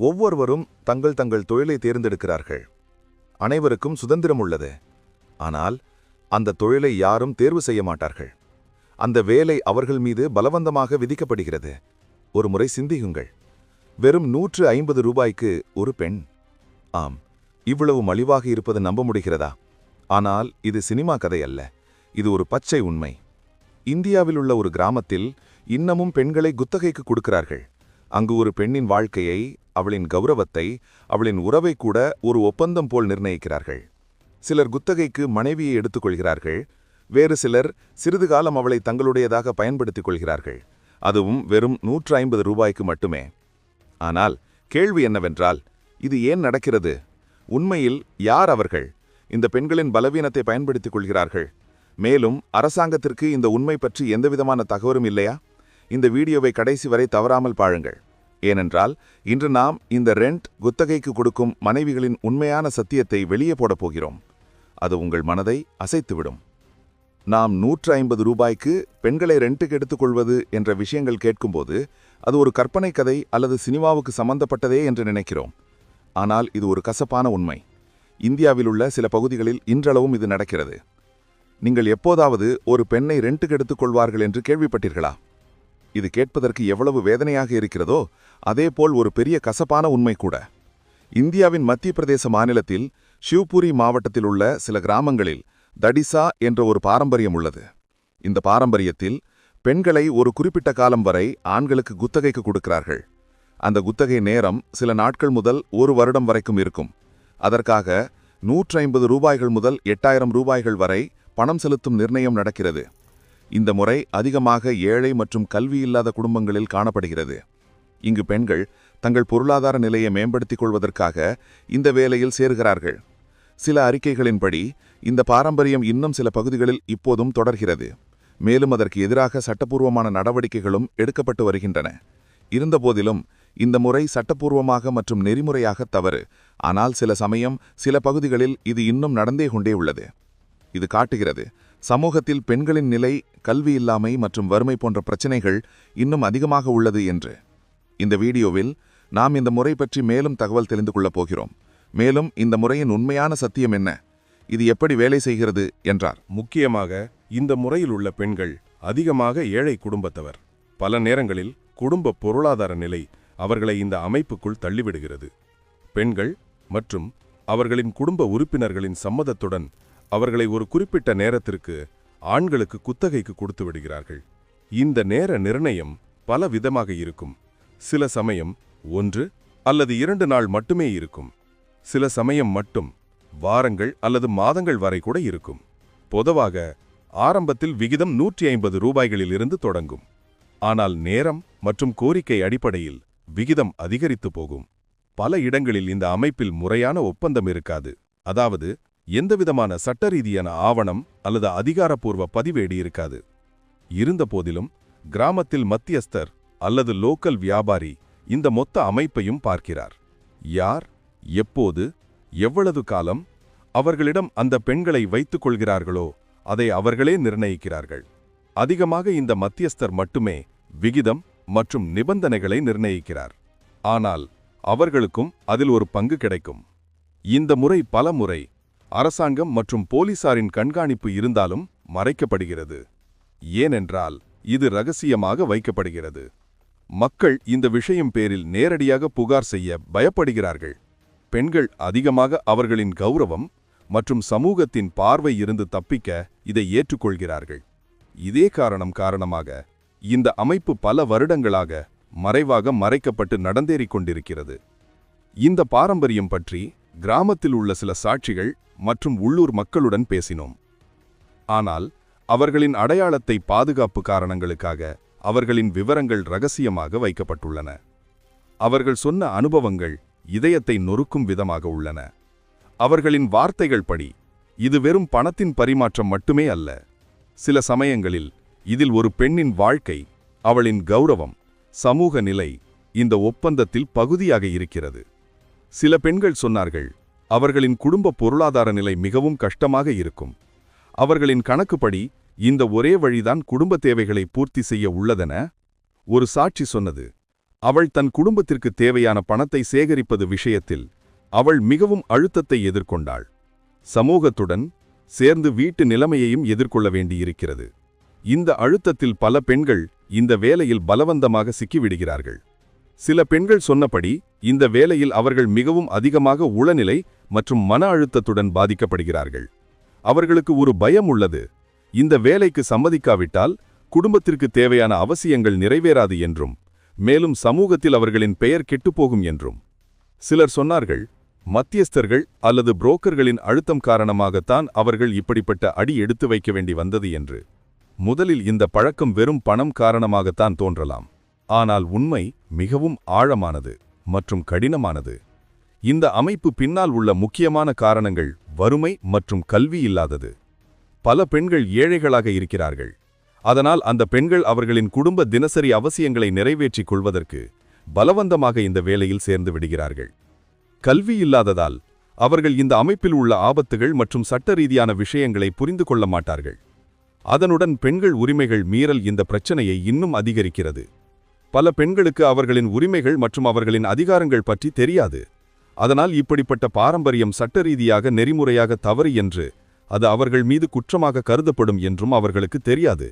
ஒவ்வொருவரும் தங்கள் தங்கள் தொழிலை தேர்ந்தெடுக்கிறார்கள். அனைவருக்கும் சுதந்திரம் உள்ளது. ஆனால் அந்த தொழிலை யாரும் தேர்வு செய்ய மாட்டார்கள். அந்த வேலை அவர்கள் மீது பலவந்தமாக விதிக்கப்படுகிறது. ஒரு முறை சிந்தியுங்கள். வெறும் நூற்று ஐம்பது ரூபாய்க்கு ஒரு பெண். ஆம் இவ்வளவு மலிவாக இருப்பது நம்ப முடிகிறதா? ஆனால் இது சினிமா கதை அல்ல. இது ஒரு பச்சை உண்மை. இந்தியாவில் உள்ள ஒரு கிராமத்தில் இன்னமும் பெண்களை குத்தகைக்கு கொடுக்கிறார்கள். அங்கு ஒரு பெண்ணின் வாழ்க்கையை அவளின் கௌரவத்தை அவளின் உறவை கூட ஒரு ஒப்பந்தம் போல் நிர்ணயிக்கிறார்கள். சிலர் குத்தகைக்கு மனைவியை எடுத்துக்கொள்கிறார்கள். வேறு சிலர் சிறிது காலம் அவளை தங்களுடையதாக பயன்படுத்திக் கொள்கிறார்கள். அதுவும் வெறும் நூற்று ஐம்பது ரூபாய்க்கு மட்டுமே. ஆனால் கேள்வி என்னவென்றால் இது ஏன் நடக்கிறது? உண்மையில் யார் அவர்கள்? இந்த பெண்களின் பலவீனத்தை பயன்படுத்திக் கொள்கிறார்கள். மேலும் அரசாங்கத்திற்கு இந்த உண்மை பற்றி எந்தவிதமான தகவலும் இல்லையா? இந்த வீடியோவை கடைசி வரை தவறாமல் பாருங்கள். ஏனென்றால் இன்று நாம் இந்த ரெண்ட் குத்தகைக்கு கொடுக்கும் மனைவிகளின் உண்மையான சத்தியத்தை வெளியே போடப் போகிறோம். அது உங்கள் மனதை அசைத்துவிடும். நாம் நூற்று ஐம்பது ரூபாய்க்கு பெண்களை ரெண்ட்டுக்கு எடுத்துக்கொள்வது என்ற விஷயங்கள் கேட்கும்போது அது ஒரு கற்பனை கதை அல்லது சினிமாவுக்கு சம்பந்தப்பட்டதே என்று நினைக்கிறோம். ஆனால் இது ஒரு கசப்பான உண்மை. இந்தியாவில் உள்ள சில பகுதிகளில் இன்றளவும் இது நடக்கிறது. நீங்கள் எப்போதாவது ஒரு பெண்ணை ரெண்ட்டுக்கு எடுத்துக்கொள்வார்கள் என்று கேள்விப்பட்டீர்களா? இது கேட்பதற்கு எவ்வளவு வேதனையாக இருக்கிறதோ அதேபோல் ஒரு பெரிய கசப்பான உண்மை கூட. இந்தியாவின் மத்திய பிரதேச மாநிலத்தில் ஷிவ்புரி மாவட்டத்தில் உள்ள சில கிராமங்களில் தடிசா என்ற ஒரு பாரம்பரியம் உள்ளது. இந்த பாரம்பரியத்தில் பெண்களை ஒரு குறிப்பிட்ட காலம் வரை ஆண்களுக்கு குத்தகைக்கு கொடுக்கிறார்கள். அந்த குத்தகை நேரம் சில நாட்கள் முதல் ஒரு வருடம் வரைக்கும் இருக்கும். அதற்காக நூற்றி ஐம்பது ரூபாய்கள் முதல் எட்டாயிரம் ரூபாய்கள் வரை பணம் செலுத்தும் நிர்ணயம் நடக்கிறது. இந்த முறை அதிகமாக ஏழை மற்றும் கல்வி இல்லாத குடும்பங்களில் காணப்படுகிறது. இங்கு பெண்கள் தங்கள் பொருளாதார நிலையை மேம்படுத்திக் கொள்வதற்காக இந்த வேலையில் சேர்கிறார்கள். சில அறிக்கைகளின்படி இந்த பாரம்பரியம் இன்னும் சில பகுதிகளில் இப்போதும் தொடர்கிறது. மேலும் அதற்கு எதிராக சட்டப்பூர்வமான நடவடிக்கைகளும் எடுக்கப்பட்டு வருகின்றன. இருந்தபோதிலும் இந்த முறை சட்டப்பூர்வமாக மற்றும் நெறிமுறையாக தவறு. ஆனால் சில சமயம் சில பகுதிகளில் இது இன்னும் நடந்தே கொண்டே உள்ளது. இது காட்டுகிறது. சமூகத்தில் பெண்களின் நிலை கல்வி இல்லாமை மற்றும் வறுமை போன்ற பிரச்சினைகள் இன்னும் அதிகமாக உள்ளது என்று. இந்த வீடியோவில் நாம் இந்த முறை பற்றி மேலும் தகவல் தெரிந்து கொள்ளப் போகிறோம். மேலும் இந்த முறையின் உண்மையான சத்தியம் என்ன? இது எப்படி வேலை செய்கிறது? என்றார். முக்கியமாக இந்த முறையில் உள்ள பெண்கள் அதிகமாக ஏழை குடும்பத்தவர். பல நேரங்களில் குடும்ப பொருளாதார நிலை அவர்களை இந்த அமைப்புக்குள் தள்ளிவிடுகிறது. பெண்கள் மற்றும் அவர்களின் குடும்ப உறுப்பினர்களின் சம்மதத்துடன் அவர்களை ஒரு குறிப்பிட்ட நேரத்திற்கு ஆண்களுக்கு குத்தகைக்கு கொடுத்து விடுகிறார்கள். இந்த நேர நிர்ணயம் பல விதமாக இருக்கும். சில சமயம் ஒன்று அல்லது இரண்டு நாள் மட்டுமே இருக்கும். சில சமயம் மட்டும் வாரங்கள் அல்லது மாதங்கள் வரை கூட இருக்கும். பொதுவாக ஆரம்பத்தில் விகிதம் நூற்றி ஐம்பது ரூபாய்களிலிருந்து தொடங்கும். ஆனால் நேரம் மற்றும் கோரிக்கை அடிப்படையில் விகிதம் அதிகரித்து போகும். பல இடங்களில் இந்த அமைப்பில் முறையான ஒப்பந்தம் இருக்காது. அதாவது எந்தவிதமான சட்டரீதியான ஆவணம் அல்லது அதிகாரப்பூர்வ பதிவேடி இருக்காது. இருந்தபோதிலும் கிராமத்தில் மத்தியஸ்தர் அல்லது லோக்கல் வியாபாரி இந்த மொத்த அமைப்பையும் பார்க்கிறார். யார் எப்போது எவ்வளவு காலம் அவர்களிடம் அந்த பெண்களை வைத்துக் கொள்கிறார்களோ அதை அவர்களே நிர்ணயிக்கிறார்கள். அதிகமாக இந்த மத்தியஸ்தர் மட்டுமே விகிதம் மற்றும் நிபந்தனைகளை நிர்ணயிக்கிறார். ஆனால் அவர்களுக்கும் அதில் ஒரு பங்கு கிடைக்கும். இந்த முறை பல முறை அரசாங்கம் மற்றும் போலீசாரின் கண்காணிப்பு இருந்தாலும் மறைக்கப்படுகிறது. ஏனென்றால் இது ரகசியமாக வைக்கப்படுகிறது. மக்கள் இந்த விஷயம் பேரில் நேரடியாக புகார் செய்ய பயப்படுகிறார்கள். பெண்கள் அதிகமாக அவர்களின் கௌரவம் மற்றும் சமூகத்தின் பார்வை இருந்து தப்பிக்க இதை ஏற்றுக்கொள்கிறார்கள். இதே காரணம் காரணமாக இந்த அமைப்பு பல வருடங்களாக மறைவாக மறைக்கப்பட்டு நடந்தேறிக் கொண்டிருக்கிறது இந்த பாரம்பரியம் பற்றி கிராமத்தில் உள்ள சில சாட்சிகள் மற்றும் உள்ளூர் மக்களுடன் பேசினோம். ஆனால் அவர்களின் அடையாளத்தை பாதுகாப்பு காரணங்களுக்காக அவர்களின் விவரங்கள் ரகசியமாக வைக்கப்பட்டுள்ளன. அவர்கள் சொன்ன அனுபவங்கள் இதயத்தை நொறுக்கும் விதமாக உள்ளன. அவர்களின் வார்த்தைகள் படி இது வெறும் பணத்தின் பரிமாற்றம் மட்டுமே அல்ல. சில சமயங்களில் இதில் ஒரு பெண்ணின் வாழ்க்கை அவளின் கௌரவம் சமூக நிலை இந்த ஒப்பந்தத்தில் பகுதியாக இருக்கிறது. சில பெண்கள் சொன்னார்கள் அவர்களின் குடும்ப பொருளாதார நிலை மிகவும் கஷ்டமாக இருக்கும். அவர்களின் கணக்குப்படி இந்த ஒரே வழிதான் குடும்ப தேவைகளை பூர்த்தி செய்ய உள்ளதென ஒரு சாட்சி சொன்னது. அவள் தன் குடும்பத்திற்கு தேவையான பணத்தை சேகரிப்பது விஷயத்தில் அவள் மிகவும் அழுத்தத்தை எதிர்கொண்டாள். சமூகத்துடன் சேர்ந்து வீட்டு நிலைமையையும் எதிர்கொள்ள வேண்டியிருக்கிறது. இந்த அழுத்தத்தில் பல பெண்கள் இந்த வேலையில் பலவந்தமாக சிக்கிவிடுகிறார்கள். சில பெண்கள் சொன்னபடி இந்த வேலையில் அவர்கள் மிகவும் அதிகமாக உளநிலை மற்றும் மன அழுத்தத்துடன் பாதிக்கப்படுகிறார்கள். அவர்களுக்கு ஒரு பயம் உள்ளது. இந்த வேலைக்கு சம்மதிக்காவிட்டால் குடும்பத்திற்கு தேவையான அவசியங்கள் நிறைவேறாது என்றும் மேலும் சமூகத்தில் அவர்களின் பெயர் கெட்டுப்போகும் என்றும். சிலர் சொன்னார்கள் மத்தியஸ்தர்கள் அல்லது புரோக்கர்களின் அழுத்தம் காரணமாகத்தான் அவர்கள் இப்படிப்பட்ட அடி எடுத்து வைக்க வேண்டி வந்தது என்று. முதலில் இந்த பழக்கம் வெறும் பணம் காரணமாகத்தான் தோன்றலாம். ஆனால் உண்மை மிகவும் ஆழமானது மற்றும் கடினமானது. இந்த அமைப்பு பின்னால் உள்ள முக்கியமான காரணங்கள் வறுமை மற்றும் கல்வி இல்லாதது. பல பெண்கள் ஏழைகளாக இருக்கிறார்கள். அதனால் அந்த பெண்கள் அவர்களின் குடும்ப தினசரி அவசியங்களை நிறைவேற்றிக் கொள்வதற்கு பலவந்தமாக இந்த வேலையில் சேர்ந்து விடுகிறார்கள். கல்வி இல்லாததால் அவர்கள் இந்த அமைப்பில் உள்ள ஆபத்துகள் மற்றும் சட்ட ரீதியான விஷயங்களை புரிந்து கொள்ள மாட்டார்கள். அதனுடன் பெண்கள் உரிமைகள் மீறல் இந்த பிரச்சனையை இன்னும் அதிகரிக்கிறது. பல பெண்களுக்கு அவர்களின் உரிமைகள் மற்றும் அவர்களின் அதிகாரங்கள் பற்றி தெரியாது. அதனால் இப்படிப்பட்ட பாரம்பரியம் சட்ட ரீதியாக நெறிமுறையாக தவறு என்று அது அவர்கள் மீது குற்றமாக கருதப்படும் என்றும் அவர்களுக்கு தெரியாது.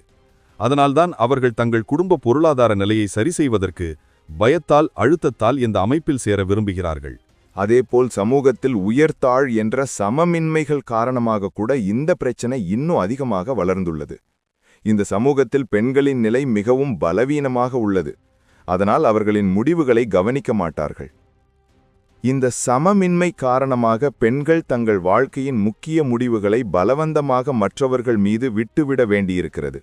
அதனால்தான் அவர்கள் தங்கள் குடும்ப பொருளாதார நிலையை சரி செய்வதற்கு பயத்தால் அழுத்தத்தால் இந்த அமைப்பில் சேர விரும்புகிறார்கள். அதேபோல் சமூகத்தில் உயர்த்தாழ் என்ற சமமின்மைகள் காரணமாக கூட இந்த பிரச்சனை இன்னும் அதிகமாக வளர்ந்துள்ளது. இந்த சமூகத்தில் பெண்களின் நிலை மிகவும் பலவீனமாக உள்ளது. அதனால் அவர்களின் முடிவுகளை கவனிக்க மாட்டார்கள். இந்த சமமின்மை காரணமாக பெண்கள் தங்கள் வாழ்க்கையின் முக்கிய முடிவுகளை பலவந்தமாக மற்றவர்கள் மீது விட்டுவிட வேண்டியிருக்கிறது.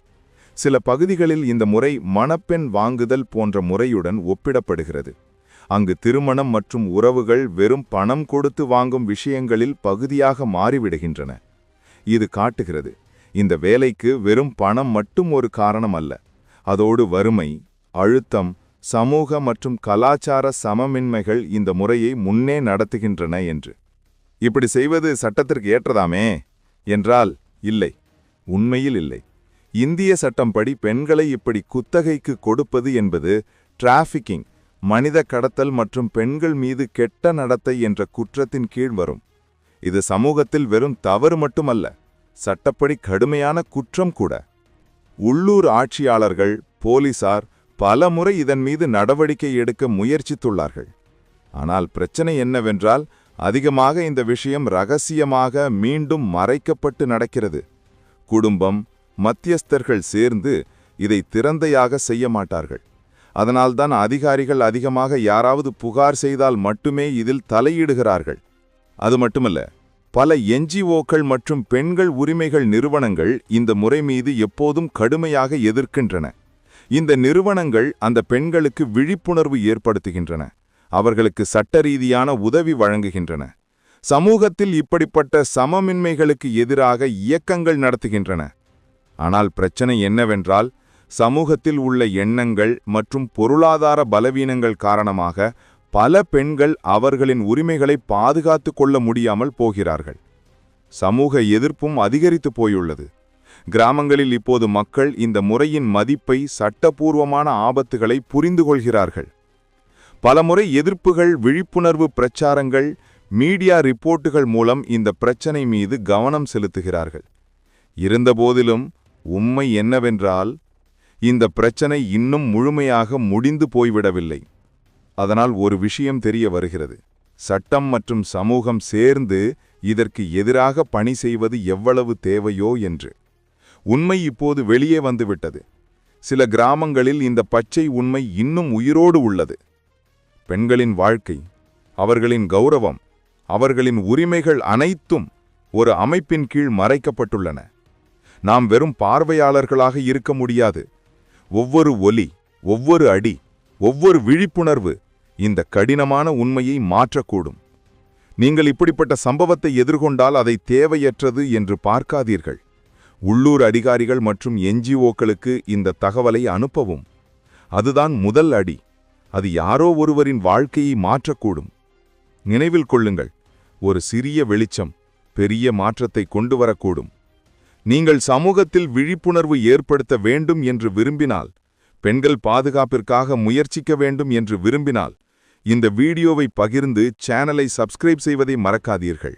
சில பகுதிகளில் இந்த முறை மணப்பெண் வாங்குதல் போன்ற முறையுடன் ஒப்பிடப்படுகிறது. அங்கு திருமணம் மற்றும் உறவுகள் வெறும் பணம் கொடுத்து வாங்கும் விஷயங்களில் பகுதியாக மாறிவிடுகின்றன. இது காட்டுகிறது. இந்த வேலைக்கு வெறும் பணம் மட்டும் ஒரு காரணம் அல்ல அதோடு வறுமை அழுத்தம் சமூக மற்றும் கலாச்சார சமமின்மைகள் இந்த முறையை முன்னே நடத்துகின்றன என்று. இப்படி செய்வது சட்டத்திற்கு ஏற்றதாமே? என்றால் இல்லை. உண்மையில் இல்லை. இந்திய சட்டம்படி பெண்களை இப்படி குத்தகைக்கு கொடுப்பது என்பது டிராஃபிக்கிங் மனித கடத்தல் மற்றும் பெண்கள் மீது கெட்ட நடத்தை என்ற குற்றத்தின் கீழ் வரும். இது சமூகத்தில் வெறும் தவறு மட்டுமல்ல. சட்டப்படி கடுமையான குற்றம் கூட. உள்ளூர் ஆட்சியாளர்கள் போலீசார் பல முறை இதன் மீது நடவடிக்கை எடுக்க முயற்சித்துள்ளார்கள். ஆனால் பிரச்சனை என்னவென்றால் அதிகமாக இந்த விஷயம் ரகசியமாக மீண்டும் மறைக்கப்பட்டு நடக்கிறது. குடும்பம் மத்தியஸ்தர்கள் சேர்ந்து இதை திறந்தையாக செய்ய மாட்டார்கள். அதனால்தான் அதிகாரிகள் அதிகமாக யாராவது புகார் செய்தால் மட்டுமே இதில் தலையிடுகிறார்கள். அது மட்டுமல்ல பல என்ஜிஓக்கள் மற்றும் பெண்கள் உரிமைகள் நிறுவனங்கள் இந்த முறை மீது எப்போதும் கடுமையாக எதிர்க்கின்றன. இந்த நிறுவனங்கள் அந்த பெண்களுக்கு விழிப்புணர்வு ஏற்படுத்துகின்றன. அவர்களுக்கு சட்டரீதியான உதவி வழங்குகின்றன. சமூகத்தில் இப்படிப்பட்ட சமமின்மைகளுக்கு எதிராக இயக்கங்கள் நடத்துகின்றன. ஆனால் பிரச்சனை என்னவென்றால் சமூகத்தில் உள்ள எண்ணங்கள் மற்றும் பொருளாதார பலவீனங்கள் காரணமாக பல பெண்கள் அவர்களின் உரிமைகளை பாதுகாத்து கொள்ள முடியாமல் போகிறார்கள். சமூக எதிர்ப்பும் அதிகரித்து போயுள்ளது. கிராமங்களில் இப்போது மக்கள் இந்த முறையின் மதிப்பை சட்டபூர்வமான ஆபத்துகளை புரிந்து கொள்கிறார்கள். பலமுறை எதிர்ப்புகள் விழிப்புணர்வு பிரச்சாரங்கள் மீடியா ரிப்போர்ட்டுகள் மூலம் இந்த பிரச்சனை மீது கவனம் செலுத்துகிறார்கள். இருந்தபோதிலும் உண்மை என்னவென்றால் இந்த பிரச்சனை இன்னும் முழுமையாக முடிந்து போய்விடவில்லை. அதனால் ஒரு விஷயம் தெரிய வருகிறது. சட்டம் மற்றும் சமூகம் சேர்ந்து இதற்கு எதிராக பணி செய்வது எவ்வளவு தேவையோ என்று. உண்மை இப்போது வெளியே வந்துவிட்டது. சில கிராமங்களில் இந்த பச்சை உண்மை இன்னும் உயிரோடு உள்ளது. பெண்களின் வாழ்க்கை அவர்களின் கௌரவம் அவர்களின் உரிமைகள் அனைத்தும் ஒரு அமைப்பின் கீழ் மறைக்கப்பட்டுள்ளன. நாம் வெறும் பார்வையாளர்களாக இருக்க முடியாது. ஒவ்வொரு ஒலி ஒவ்வொரு அடி ஒவ்வொரு விழிப்புணர்வு இந்த கடினமான உண்மையை மாற்றக்கூடும். நீங்கள் இப்படிப்பட்ட சம்பவத்தை எதிர்கொண்டால் அதை தேவையற்றது என்று பார்க்காதீர்கள். உள்ளூர் அதிகாரிகள் மற்றும் என்ஜிஓக்களுக்கு இந்த தகவலை அனுப்பவும். அதுதான் முதல் அடி. அது யாரோ ஒருவரின் வாழ்க்கையை மாற்றக்கூடும். நினைவில் கொள்ளுங்கள் ஒரு சிறிய வெளிச்சம் பெரிய மாற்றத்தை கொண்டு வரக்கூடும். நீங்கள் சமூகத்தில் விழிப்புணர்வு ஏற்படுத்த வேண்டும் என்று விரும்பினால் பெண்கள் பாதுகாப்பிற்காக முயற்சிக்க வேண்டும் என்று விரும்பினால் இந்த வீடியோவை பகிர்ந்து சேனலை சப்ஸ்கிரைப் செய்வதை மறக்காதீர்கள்.